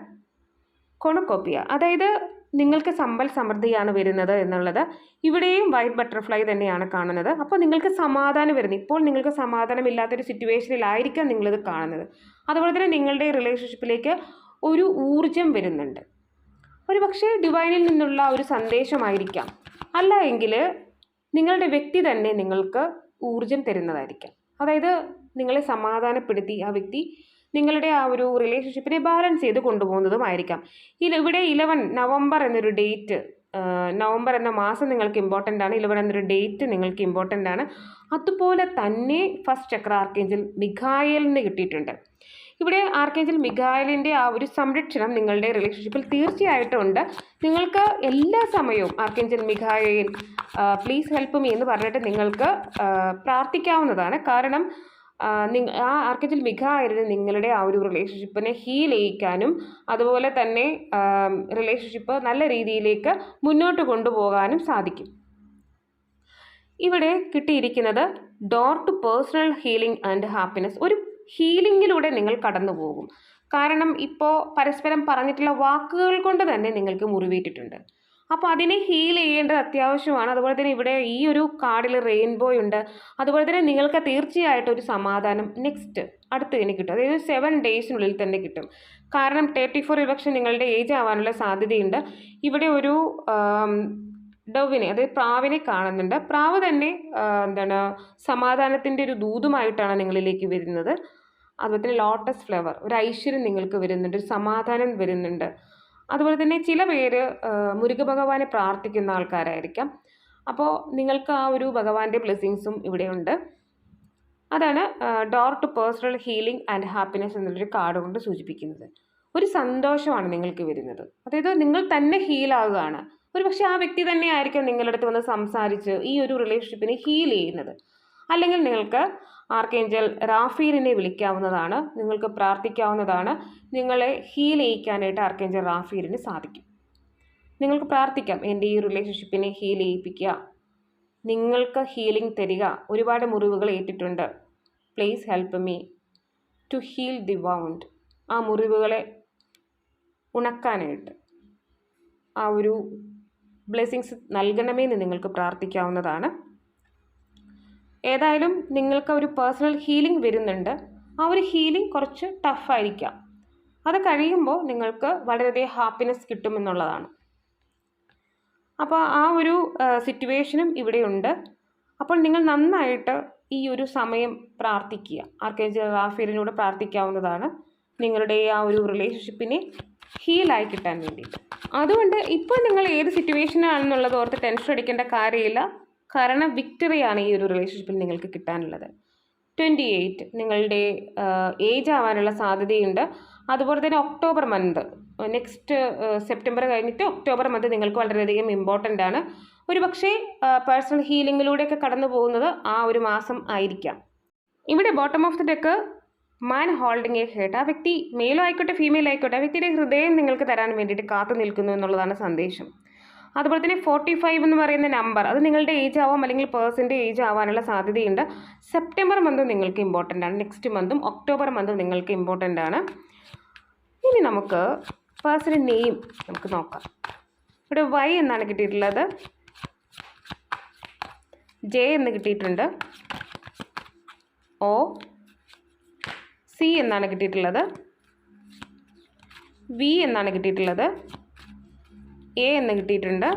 കൊണക്കോപ്പിയ. അതായത് നിങ്ങൾക്ക് സമ്പൽ സമൃദ്ധിയാണ് വരുന്നത് എന്നുള്ളത്. ഇവിടെയും വൈറ്റ് ബട്ടർഫ്ലൈ തന്നെയാണ് കാണുന്നത്. അപ്പോൾ നിങ്ങൾക്ക് സമാധാനം വരുന്നത് ഇപ്പോൾ നിങ്ങൾക്ക് സമാധാനമില്ലാത്തൊരു സിറ്റുവേഷനിലായിരിക്കാം നിങ്ങളിത് കാണുന്നത്. അതുപോലെ തന്നെ നിങ്ങളുടെ റിലേഷൻഷിപ്പിലേക്ക് ഒരു ഊർജം വരുന്നുണ്ട്. ഒരു പക്ഷേ ഡിവൈനിൽ നിന്നുള്ള ഒരു സന്ദേശമായിരിക്കാം. അല്ല എങ്കിൽ നിങ്ങളുടെ വ്യക്തി തന്നെ നിങ്ങൾക്ക് ഊർജം തരുന്നതായിരിക്കാം. അതായത് നിങ്ങളെ സമാധാനപ്പെടുത്തി ആ വ്യക്തി നിങ്ങളുടെ ആ ഒരു റിലേഷൻഷിപ്പിനെ ബാലൻസ് ചെയ്ത് കൊണ്ടുപോകുന്നതുമായിരിക്കാം. ഇവിടെ ഇലവൻ നവംബർ എന്നൊരു ഡേറ്റ് നവംബർ എന്ന മാസം നിങ്ങൾക്ക് ഇമ്പോർട്ടന്റ് ആണ്. ഇലവൻ എന്നൊരു ഡേറ്റ് നിങ്ങൾക്ക് ഇമ്പോർട്ടന്റ് ആണ്. അതുപോലെ തന്നെ ഫസ്റ്റ് ചക്ര ആർക്കേഞ്ചൽ മിഖായലിന് കിട്ടിയിട്ടുണ്ട്. ഇവിടെ ആർക്കേഞ്ചൽ മിഖായലിന്റെ ആ ഒരു സംരക്ഷണം നിങ്ങളുടെ റിലേഷൻഷിപ്പിൽ തീർച്ചയായിട്ടും ഉണ്ട് നിങ്ങൾക്ക് എല്ലാ സമയവും archangel Michael please help me എന്ന് പറഞ്ഞിട്ട് നിങ്ങൾക്ക് പ്രാർത്ഥിക്കാവുന്നതാണ്. കാരണം ആ, നിങ്ങ ആ ആർക്കേഞ്ചൽ മിഖായലിന് നിങ്ങളുടെ ആ ഒരു റിലേഷൻഷിപ്പിനെ ഹീൽ ചെയ്യിക്കാനും അതുപോലെ തന്നെ റിലേഷൻഷിപ്പ് നല്ല രീതിയിലേക്ക് മുന്നോട്ട് കൊണ്ടുപോകാനും സാധിക്കും. ഇവിടെ കിട്ടിയിരിക്കുന്നത് door to personal healing and happiness ഒരു ഹീലിങ്ങിലൂടെ നിങ്ങൾ കടന്നു പോകും കാരണം ഇപ്പോൾ പരസ്പരം പറഞ്ഞിട്ടുള്ള വാക്കുകൾ കൊണ്ട് തന്നെ നിങ്ങൾക്ക് മുറിവേറ്റിട്ടുണ്ട്. അപ്പോൾ അതിനെ ഹീൽ ചെയ്യേണ്ടത് അത്യാവശ്യമാണ്. അതുപോലെ തന്നെ ഇവിടെ ഈ ഒരു കാർഡിൽ റെയിൻബോ ഉണ്ട്. അതുപോലെ തന്നെ നിങ്ങൾക്ക് തീർച്ചയായിട്ടും ഒരു സമാധാനം നെക്സ്റ്റ് അടുത്ത് തന്നെ കിട്ടും. അതായത് സെവൻ ഡേയ്സിനുള്ളിൽ തന്നെ കിട്ടും. കാരണം തേർട്ടി ഫോർ പക്ഷേ നിങ്ങളുടെ ഏജ് ആവാനുള്ള സാധ്യതയുണ്ട്. ഇവിടെ ഒരു ഡവിനെ അതായത് പ്രാവിനെ കാണുന്നുണ്ട്. പ്രാവ് തന്നെ എന്താണ് സമാധാനത്തിന്റെ ഒരു ദൂതുമായിട്ടാണ് നിങ്ങളിലേക്ക് വരുന്നത്. അതുപോലെ തന്നെ ലോട്ടസ് ഫ്ലവർ ഒരു ഐശ്വര്യം നിങ്ങൾക്ക് വരുന്നുണ്ട് ഒരു സമാധാനം വരുന്നുണ്ട്. അതുപോലെ തന്നെ ചില പേര് മുരുക ഭഗവാനെ പ്രാർത്ഥിക്കുന്ന ആൾക്കാരായിരിക്കാം. അപ്പോൾ നിങ്ങൾക്ക് ആ ഒരു ഭഗവാന്റെ ബ്ലെസ്സിങ്സും ഇവിടെയുണ്ട്. അതാണ് door to personal healing and happiness എന്നുള്ളൊരു കാർഡ് കൊണ്ട് സൂചിപ്പിക്കുന്നത്. ഒരു സന്തോഷമാണ് നിങ്ങൾക്ക് വരുന്നത്. അതായത് നിങ്ങൾ തന്നെ ഹീലാവുകയാണ് ഒരു പക്ഷേ ആ വ്യക്തി തന്നെ ആയിരിക്കും നിങ്ങളുടെ അടുത്ത് വന്ന് സംസാരിച്ച് ഈ ഒരു റിലേഷൻഷിപ്പിനെ ഹീൽ ചെയ്യുന്നത്. അല്ലെങ്കിൽ നിങ്ങൾക്ക് ആർക്കേഞ്ചൽ റാഫീലിനെ വിളിക്കാവുന്നതാണ് നിങ്ങൾക്ക് പ്രാർത്ഥിക്കാവുന്നതാണ് നിങ്ങളെ ഹീൽ ചെയ്യിക്കാനായിട്ട് ആർക്കേഞ്ചൽ റാഫീലിന് സാധിക്കും. നിങ്ങൾക്ക് പ്രാർത്ഥിക്കാം എന്റെ ഈ റിലേഷൻഷിപ്പിനെ ഹീൽ ചെയ്യിപ്പിക്കുക. നിങ്ങൾക്ക് ഹീലിംഗ് തരിക. ഒരുപാട് മുറിവുകൾ ഏറ്റിട്ടുണ്ട്. Please help me to heal the wound ആ മുറിവുകളെ ഉണക്കാനായിട്ട് ആ ഒരു ബ്ലെസ്സിങ്സ് നൽകണമേ എന്ന് നിങ്ങൾക്ക് പ്രാർത്ഥിക്കാവുന്നതാണ്. ഏതായാലും നിങ്ങൾക്ക് ഒരു പേഴ്സണൽ ഹീലിംഗ് വരുന്നുണ്ട്. ആ ഒരു ഹീലിംഗ് കുറച്ച് ടഫായിരിക്കാം അത് കഴിയുമ്പോൾ നിങ്ങൾക്ക് വളരെയധികം ഹാപ്പിനെസ് കിട്ടുമെന്നുള്ളതാണ്. അപ്പോൾ ആ ഒരു സിറ്റുവേഷനും ഇവിടെയുണ്ട്. അപ്പോൾ നിങ്ങൾ നന്നായിട്ട് ഈ ഒരു സമയം പ്രാർത്ഥിക്കുക. ആർക്കേഞ്ചൽ റാഫീലിനോട് പ്രാർത്ഥിക്കാവുന്നതാണ്. നിങ്ങളുടെ ആ ഒരു റിലേഷൻഷിപ്പിനെ ഹീലായി കിട്ടാൻ വേണ്ടി അതുകൊണ്ട് ഇപ്പോൾ നിങ്ങൾ ഏത് സിറ്റുവേഷനാണെന്നുള്ളത് ഓർത്ത് ടെൻഷൻ അടിക്കേണ്ട കാര്യമില്ല. കാരണം വിക്ടറിയാണ് ഈ ഒരു റിലേഷൻഷിപ്പിൽ നിങ്ങൾക്ക് കിട്ടാനുള്ളത്. ട്വന്റി എയ്റ്റ് നിങ്ങളുടെ ഏജ് ആവാനുള്ള സാധ്യതയുണ്ട്. അതുപോലെ തന്നെ ഒക്ടോബർ മന്ത് നെക്സ്റ്റ് സെപ്റ്റംബർ കഴിഞ്ഞിട്ട് ഒക്ടോബർ മന്ത് നിങ്ങൾക്ക് വളരെയധികം ഇമ്പോർട്ടന്റ് ആണ്. ഒരു പക്ഷേ പേഴ്സണൽ ഹീലിങ്ങിലൂടെയൊക്കെ കടന്നു പോകുന്നത് ആ ഒരു മാസം ആയിരിക്കാം. ഇവിടെ bottom of the deck man holding a heart ആ വ്യക്തി മെയിലോ ആയിക്കോട്ടെ ഫീമെയിൽ ആയിക്കോട്ടെ ആ വ്യക്തിയുടെ ഹൃദയം നിങ്ങൾക്ക് തരാൻ വേണ്ടിയിട്ട് കാത്തു നിൽക്കുന്നു എന്നുള്ളതാണ് സന്ദേശം. അതുപോലെ തന്നെ ഫോർട്ടി ഫൈവ് എന്ന് പറയുന്ന നമ്പർ അത് നിങ്ങളുടെ ഏജ് ആവാം അല്ലെങ്കിൽ പേഴ്സന്റെ ഏജ് ആവാനുള്ള സാധ്യതയുണ്ട്. സെപ്റ്റംബർ മന്ത് നിങ്ങൾക്ക് ഇമ്പോർട്ടന്റ് ആണ്. നെക്സ്റ്റ് മന്തും ഒക്ടോബർ മന്തും നിങ്ങൾക്ക് ഇമ്പോർട്ടന്റ് ആണ്. ഇനി നമുക്ക് പേഴ്സണൽ നെയിം നമുക്ക് നോക്കാം. ഇവിടെ വൈ എന്നാണ് കിട്ടിയിട്ടുള്ളത്. ജെ എന്ന് കിട്ടിയിട്ടുണ്ട്. ഒ സി എന്നാണ് കിട്ടിയിട്ടുള്ളത്. വി എന്നാണ് കിട്ടിയിട്ടുള്ളത്. എ എന്ന് കിട്ടിയിട്ടുണ്ട്.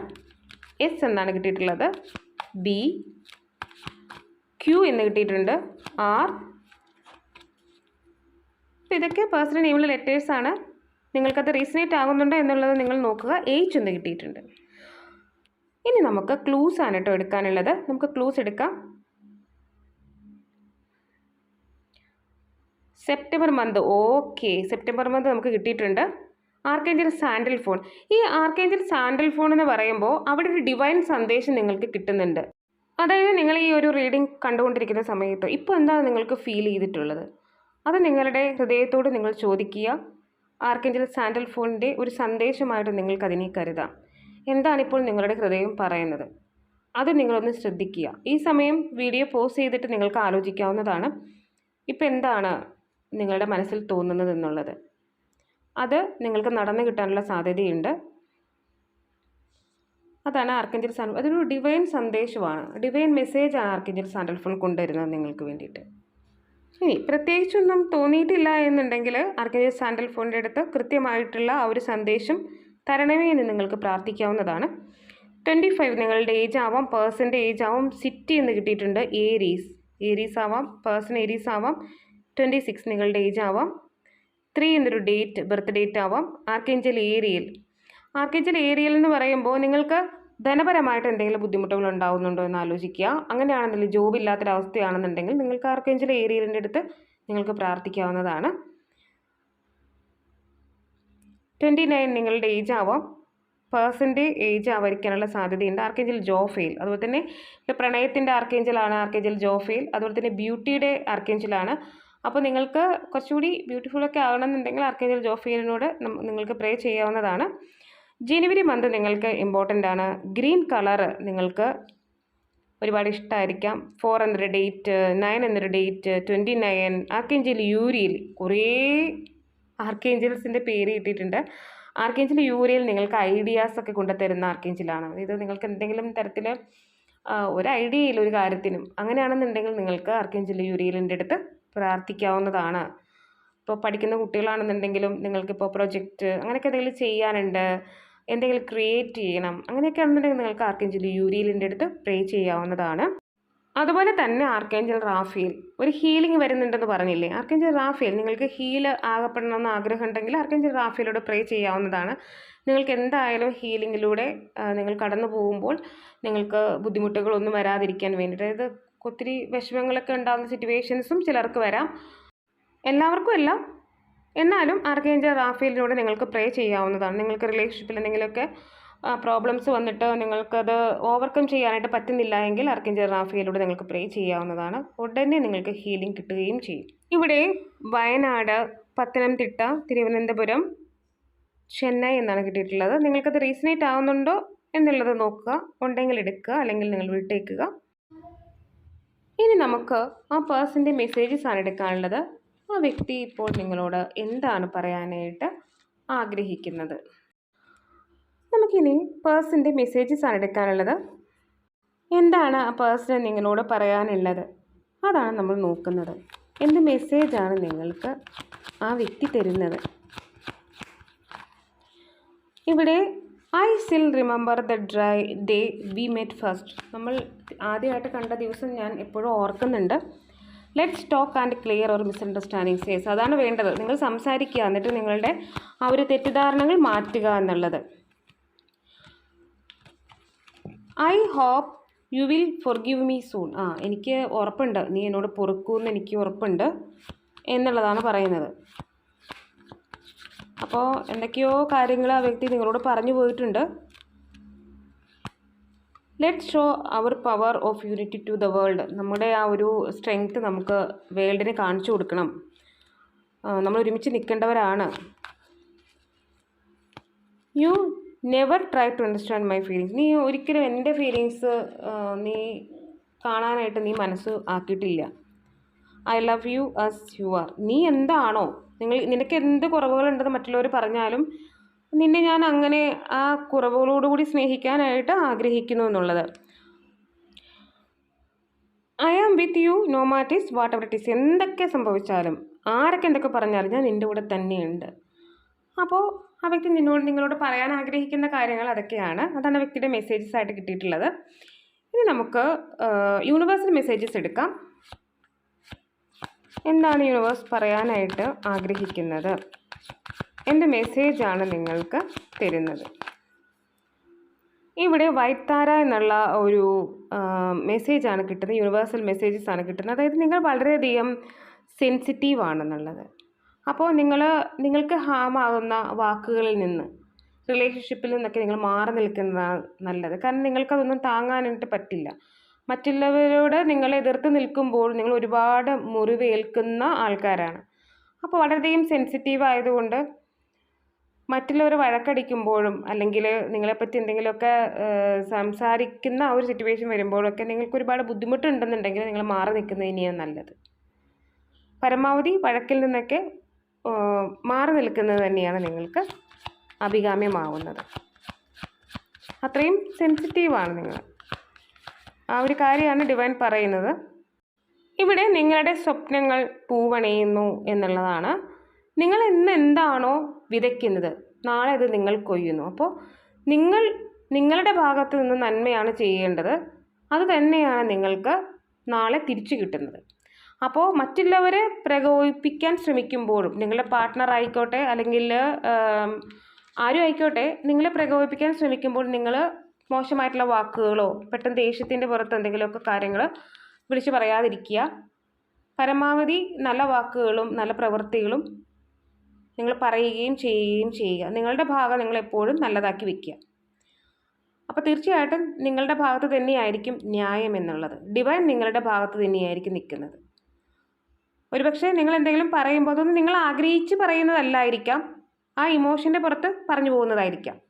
എസ് എന്നാണ് കിട്ടിയിട്ടുള്ളത്? ബി ക്യു എന്ന് കിട്ടിയിട്ടുണ്ട്. ആർ ഇതൊക്കെ പേഴ്സണൽ നെയിമിലെ ലെറ്റേഴ്സാണ് നിങ്ങൾക്കത് റീസണേറ്റ് ആകുന്നുണ്ടോ എന്നുള്ളത് നിങ്ങൾ നോക്കുക. എയ്ച്ച് എന്ന് കിട്ടിയിട്ടുണ്ട്. ഇനി നമുക്ക് ക്ലൂസ് ആണ് കേട്ടോ എടുക്കാനുള്ളത്. നമുക്ക് ക്ലൂസ് എടുക്കാം. September month okay September month നമുക്ക് കിട്ടിയിട്ടുണ്ട്. ആർക്കേഞ്ചൽ സാൻഡൽ ഫോൺ ഈ ആർക്കേഞ്ചൽ സാൻഡൽ ഫോൺ എന്ന് പറയുമ്പോൾ അവിടെ ഒരു ഡിവൈൻ സന്ദേശം നിങ്ങൾക്ക് കിട്ടുന്നുണ്ട്. അതായത് നിങ്ങൾ ഈ ഒരു റീഡിംഗ് കണ്ടുകൊണ്ടിരിക്കുന്ന സമയത്ത് ഇപ്പോൾ എന്താണ് നിങ്ങൾക്ക് ഫീൽ ചെയ്തിട്ടുള്ളത്? അത് നിങ്ങളുടെ ഹൃദയത്തോട് നിങ്ങൾ ചോദിക്കുക. ആർക്കെഞ്ചൽ സാൻഡൽ ഫോണിന്റെ ഒരു സന്ദേശമായിട്ട് നിങ്ങൾക്ക് നിങ്ങൾക്കതിനെ കരുതാം. എന്താണിപ്പോൾ നിങ്ങളുടെ ഹൃദയം പറയുന്നത്? അത് നിങ്ങളൊന്ന് ശ്രദ്ധിക്കുക. ഈ സമയം വീഡിയോ പോസ് ചെയ്തിട്ട് നിങ്ങൾക്ക് ആലോചിക്കാവുന്നതാണ്. ഇപ്പം എന്താണ് നിങ്ങളുടെ മനസ്സിൽ തോന്നുന്നത് എന്നുള്ളത്? അത് നിങ്ങൾക്ക് നടന്നു കിട്ടാനുള്ള സാധ്യതയുണ്ട്. അതാണ് ആർക്കെഞ്ചൽ സാൻഡൽ അതൊരു ഡിവൈൻ സന്ദേശമാണ്. ഡിവൈൻ മെസ്സേജാണ് ആർക്കെഞ്ചൽ സാൻഡൽ ഫോൺ കൊണ്ടുവരുന്നത് നിങ്ങൾക്ക് വേണ്ടിയിട്ട്. ഇനി പ്രത്യേകിച്ചൊന്നും തോന്നിയിട്ടില്ല എന്നുണ്ടെങ്കിൽ ആർക്കെഞ്ചൽ സാൻഡൽ ഫോണിന്റെ അടുത്ത് കൃത്യമായിട്ടുള്ള ആ ഒരു സന്ദേശം തരണമേ എന്ന് നിങ്ങൾക്ക് പ്രാർത്ഥിക്കാവുന്നതാണ്. ട്വന്റി ഫൈവ് നിങ്ങളുടെ ഏജ് ആവാം പേഴ്സന്റെ ഏജ് ആവാം സിറ്റി എന്ന് കിട്ടിയിട്ടുണ്ട് ഏരീസ് ഏരീസ് ആവാം പേഴ്സൺ ഏരീസ് ആവാം ട്വന്റി സിക്സ് നിങ്ങളുടെ ഏജ് ആവാം. ത്രീ എന്നൊരു ഡേറ്റ് ബർത്ത് ഡേറ്റ് ആവാം ആർക്കേഞ്ചൽ ഏരിയൽ ആർക്കേഞ്ചൽ ഏരിയൽ എന്ന് പറയുമ്പോൾ നിങ്ങൾക്ക് ധനപരമായിട്ട് എന്തെങ്കിലും ബുദ്ധിമുട്ടുകൾ ഉണ്ടാകുന്നുണ്ടോ എന്ന് ആലോചിക്കുക. അങ്ങനെയാണെന്നുണ്ടെങ്കിൽ ജോബ് ഇല്ലാത്തൊരവസ്ഥയാണെന്നുണ്ടെങ്കിൽ നിങ്ങൾക്ക് ആർക്കേഞ്ചൽ ഏരിയലിന്റെ അടുത്ത് നിങ്ങൾക്ക് പ്രാർത്ഥിക്കാവുന്നതാണ്. ട്വന്റി നയൻ നിങ്ങളുടെ ഏജ് ആവാം. പേഴ്സന്റെ ഏജ് ആവരിക്കാനുള്ള സാധ്യതയുണ്ട്. ആർക്കേഞ്ചൽ ജോഫെയിൽ അതുപോലെ തന്നെ പ്രണയത്തിന്റെ ആർക്കേഞ്ചലാണ് ആർക്കേഞ്ചൽ ജോഫെയിൽ അതുപോലെ തന്നെ ബ്യൂട്ടിയുടെ ആർക്കേഞ്ചലാണ് അപ്പോൾ നിങ്ങൾക്ക് കുറച്ചുകൂടി ബ്യൂട്ടിഫുൾ ഒക്കെ ആകണമെന്നുണ്ടെങ്കിൽ ആർക്കേഞ്ചൽ ജോഫെയിലിനോട് നിങ്ങൾക്ക് പ്രേ ചെയ്യാവുന്നതാണ്. ജനുവരി മന്ത് നിങ്ങൾക്ക് ഇമ്പോർട്ടന്റ് ആണ്. ഗ്രീൻ കളറ് നിങ്ങൾക്ക് ഒരുപാട് ഇഷ്ടമായിരിക്കാം ഫോർ എന്നൊരു ഡേറ്റ് നയൻ എന്നൊരു date twenty nine archangel Uriel കുറേ ആർക്കേഞ്ചൽസിന്റെ പേര് കിട്ടിയിട്ടുണ്ട്. ആർക്കേഞ്ചൽ യൂരിയൽ നിങ്ങൾക്ക് ഐഡിയാസ് ഒക്കെ കൊണ്ടുതരുന്ന ആർക്കേഞ്ചലാണ് ഇത് നിങ്ങൾക്ക് എന്തെങ്കിലും തരത്തിൽ ഒരു ഐഡിയയിൽ ഒരു കാര്യത്തിനും അങ്ങനെയാണെന്നുണ്ടെങ്കിൽ നിങ്ങൾക്ക് ആർക്കേഞ്ചൽ യൂരിയലിന്റെ അടുത്ത് പ്രാർത്ഥിക്കാവുന്നതാണ്. ഇപ്പോൾ പഠിക്കുന്ന കുട്ടികളാണെന്നുണ്ടെങ്കിലും നിങ്ങൾക്കിപ്പോൾ പ്രൊജക്റ്റ് അങ്ങനെയൊക്കെ എന്തെങ്കിലും ചെയ്യാനുണ്ട് എന്തെങ്കിലും ക്രിയേറ്റ് ചെയ്യണം അങ്ങനെയൊക്കെ ആണെന്നുണ്ടെങ്കിൽ നിങ്ങൾക്ക് ആർക്കേഞ്ചൽ യൂരിയലിന്റെ അടുത്ത് പ്രേ ചെയ്യാവുന്നതാണ്. അതുപോലെ തന്നെ ആർക്കേഞ്ചൽ റാഫേൽ ഒരു ഹീലിംഗ് വരുന്നുണ്ടെന്ന് പറഞ്ഞില്ലേ? ആർക്കേഞ്ചൽ റാഫേൽ നിങ്ങൾക്ക് ഹീൽ ആകപ്പെടണമെന്ന് ആഗ്രഹം ഉണ്ടെങ്കിൽ ആർക്കേഞ്ചൽ റാഫേലോട് പ്രേ ചെയ്യാവുന്നതാണ്. നിങ്ങൾക്ക് എന്തായാലും ഹീലിങ്ങിലൂടെ നിങ്ങൾ കടന്നു പോകുമ്പോൾ നിങ്ങൾക്ക് ബുദ്ധിമുട്ടുകളൊന്നും വരാതിരിക്കാൻ വേണ്ടിയിട്ട് അതായത് ഒത്തിരി വിഷമങ്ങളൊക്കെ ഉണ്ടാകുന്ന സിറ്റുവേഷൻസും ചിലർക്ക് വരാം. എല്ലാവർക്കും അല്ല എന്നാലും ആർക്കേഞ്ചൽ റാഫേലിനോട് നിങ്ങൾക്ക് പ്രേ ചെയ്യാവുന്നതാണ്. നിങ്ങൾക്ക് റിലേഷൻഷിപ്പിൽ എന്തെങ്കിലുമൊക്കെ പ്രോബ്ലംസ് വന്നിട്ട് നിങ്ങൾക്കത് ഓവർകം ചെയ്യാനായിട്ട് പറ്റുന്നില്ല എങ്കിൽ ആർക്കേഞ്ചൽ റാഫേലിലൂടെ നിങ്ങൾക്ക് പ്രേ ചെയ്യാവുന്നതാണ്. ഉടനെ നിങ്ങൾക്ക് ഹീലിംഗ് കിട്ടുകയും ചെയ്യും. ഇവിടെ വയനാട് പത്തനംതിട്ട തിരുവനന്തപുരം ചെന്നൈ എന്നാണ് കിട്ടിയിട്ടുള്ളത്. നിങ്ങൾക്കത് റീസണേറ്റ് ആവുന്നുണ്ടോ എന്നുള്ളത് നോക്കുക. ഉണ്ടെങ്കിൽ എടുക്കുക. അല്ലെങ്കിൽ നിങ്ങൾ വിട്ടേക്കുക. ഇനി നമുക്ക് ആ പേഴ്സന്റെ ആണ് എടുക്കാനുള്ളത്. ആ വ്യക്തി ഇപ്പോൾ നിങ്ങളോട് എന്താണ് പറയാനായിട്ട് ആഗ്രഹിക്കുന്നത്? നമുക്കിനി പേഴ്സന്റെ മെസ്സേജസ് ആണ് എടുക്കാനുള്ളത്. എന്താണ് ആ പേഴ്സൺ നിങ്ങളോട് പറയാനുള്ളത്? അതാണ് നമ്മൾ നോക്കുന്നത്. എന്ത് മെസ്സേജാണ് നിങ്ങൾക്ക് ആ വ്യക്തി തരുന്നത്? ഇവിടെ I still remember the dry day we met first നമ്മൾ ആദ്യമായിട്ട് കണ്ട ദിവസം ഞാൻ എപ്പോഴും ഓർക്കുന്നുണ്ട്. Let's talk and clear our misunderstandings says അതാണ് വേണ്ടത്. നിങ്ങൾ സംസാരിക്കുക എന്നിട്ട് നിങ്ങളുടെ ആ ഒരു തെറ്റിദ്ധാരണകൾ മാറ്റുക എന്നുള്ളത്. I hope you will forgive me soon ആ എനിക്ക് ഉറപ്പുണ്ട്. നീ എന്നോട് പൊറുക്കൂന്ന് എനിക്ക് ഉറപ്പുണ്ട് എന്നുള്ളതാണ് പറയുന്നത്. അപ്പോൾ എന്തൊക്കെയോ കാര്യങ്ങൾ ആ വ്യക്തി നിങ്ങളോട് പറഞ്ഞു പോയിട്ടുണ്ട്. Let show our power of unity to the world നമ്മുടെ ആ ഒരു സ്ട്രെങ്ത് നമുക്ക് വേൾഡിനെ കാണിച്ചു കൊടുക്കണം. നമ്മൾ ഒരുമിച്ച് നിൽക്കേണ്ടവരാണ്. You never try to understand my feelings നീ ഒരിക്കലും എന്റെ ഫീലിങ്സ് നീ കാണാനായിട്ട് നീ മനസ്സ് ആക്കിയിട്ടില്ല. I love you as you are നീ എന്താണോ നിങ്ങൾ നിനക്ക് എന്ത് കുറവുകളുണ്ടെന്ന് മറ്റുള്ളവർ പറഞ്ഞാലും നിന്നെ ഞാൻ അങ്ങനെ ആ കുറവുകളോടുകൂടി സ്നേഹിക്കാനായിട്ട് ആഗ്രഹിക്കുന്നു എന്നുള്ളത്. I am with you no matters whatever it is എന്തൊക്കെ സംഭവിച്ചാലും ആരൊക്കെ എന്തൊക്കെ പറഞ്ഞാലും ഞാൻ നിന്റെ കൂടെ തന്നെയുണ്ട്. അപ്പോൾ ആ വ്യക്തി നിന്നോട് നിങ്ങളോട് പറയാൻ ആഗ്രഹിക്കുന്ന കാര്യങ്ങൾ അതൊക്കെയാണ്. അതാണ് വ്യക്തിയുടെ മെസ്സേജസ് ആയിട്ട് കിട്ടിയിട്ടുള്ളത്. ഇനി നമുക്ക് യൂണിവേഴ്സൽ മെസ്സേജസ് എടുക്കാം. എന്താണ് യൂണിവേഴ്സ് പറയാനായിട്ട് ആഗ്രഹിക്കുന്നത്? എന്ത് മെസ്സേജാണ് നിങ്ങൾക്ക് തരുന്നത്. ഇവിടെ വൈത്താര എന്നുള്ള ഒരു മെസ്സേജാണ് കിട്ടുന്നത്. യൂണിവേഴ്സൽ മെസ്സേജസ് ആണ് കിട്ടുന്നത്. അതായത് നിങ്ങൾ വളരെയധികം സെൻസിറ്റീവ് ആണെന്നുള്ളത്. അപ്പോൾ നിങ്ങൾ നിങ്ങൾക്ക് ഹാം ആകുന്ന വാക്കുകളിൽ നിന്ന് റിലേഷൻഷിപ്പിൽ നിന്നൊക്കെ നിങ്ങൾ മാറി നിൽക്കുന്നതാണ് നല്ലത്. കാരണം നിങ്ങൾക്കതൊന്നും താങ്ങാനായിട്ട് പറ്റില്ല. മറ്റുള്ളവരോട് നിങ്ങൾ എതിർത്ത് നിൽക്കുമ്പോൾ നിങ്ങൾ ഒരുപാട് മുറിവേൽക്കുന്ന ആൾക്കാരാണ്. അപ്പോൾ വളരെയധികം സെൻസിറ്റീവ് ആയതുകൊണ്ട് മറ്റുള്ളവർ വഴക്കടിക്കുമ്പോഴും അല്ലെങ്കിൽ നിങ്ങളെപ്പറ്റി എന്തെങ്കിലുമൊക്കെ സംസാരിക്കുന്ന ആ ഒരു സിറ്റുവേഷൻ വരുമ്പോഴൊക്കെ നിങ്ങൾക്ക് ഒരുപാട് ബുദ്ധിമുട്ടുണ്ടെന്നുണ്ടെങ്കിൽ നിങ്ങൾ മാറി നിൽക്കുന്നത് ഇനിയാണ് നല്ലത്. പരമാവധി വഴക്കിൽ നിന്നൊക്കെ മാറി നിൽക്കുന്നത് തന്നെയാണ് നിങ്ങൾക്ക് അഭികാമ്യമാവുന്നത്. അത്രയും സെൻസിറ്റീവാണ് നിങ്ങൾ. ആ ഒരു കാര്യമാണ് ഡിവൈൻ പറയുന്നത്. ഇവിടെ നിങ്ങളുടെ സ്വപ്നങ്ങൾ പൂവണയുന്നു എന്നുള്ളതാണ്. നിങ്ങൾ ഇന്ന് എന്താണോ വിതയ്ക്കുന്നത് നാളെ അത് നിങ്ങൾ കൊയ്യുന്നു. അപ്പോൾ നിങ്ങൾ നിങ്ങളുടെ ഭാഗത്തു നിന്ന് നന്മയാണ് ചെയ്യേണ്ടത്. അത് തന്നെയാണ് നിങ്ങൾക്ക് നാളെ തിരിച്ചു കിട്ടുന്നത്. അപ്പോൾ മറ്റുള്ളവരെ പ്രകോപിപ്പിക്കാൻ ശ്രമിക്കുമ്പോഴും നിങ്ങളുടെ പാർട്ട്ണർ ആയിക്കോട്ടെ അല്ലെങ്കിൽ ആരും ആയിക്കോട്ടെ നിങ്ങളെ പ്രകോപിപ്പിക്കാൻ ശ്രമിക്കുമ്പോൾ നിങ്ങൾ മോശമായിട്ടുള്ള വാക്കുകളോ പെട്ടെന്ന് ദേഷ്യത്തിന്റെ പുറത്ത് എന്തെങ്കിലുമൊക്കെ കാര്യങ്ങൾ വിളിച്ചു പറയാതിരിക്കുക. പരമാവധി നല്ല വാക്കുകളും നല്ല പ്രവൃത്തികളും നിങ്ങൾ പറയുകയും ചെയ്യുകയും ചെയ്യുക. നിങ്ങളുടെ ഭാഗം നിങ്ങൾ എപ്പോഴും നല്ലതാക്കി വെക്കുക. അപ്പോൾ തീർച്ചയായിട്ടും നിങ്ങളുടെ ഭാഗത്ത് തന്നെയായിരിക്കും ന്യായം എന്നുള്ളത്. ഡിവൈൻ നിങ്ങളുടെ ഭാഗത്ത് തന്നെയായിരിക്കും നിൽക്കുന്നത്. ഒരുപക്ഷെ നിങ്ങൾ എന്തെങ്കിലും പറയുമ്പോൾ അതൊന്നും നിങ്ങൾ ആഗ്രഹിച്ച് പറയുന്നതല്ലായിരിക്കാം. ആ ഇമോഷന്റെ പുറത്ത് പറഞ്ഞു പോകുന്നതായിരിക്കാം.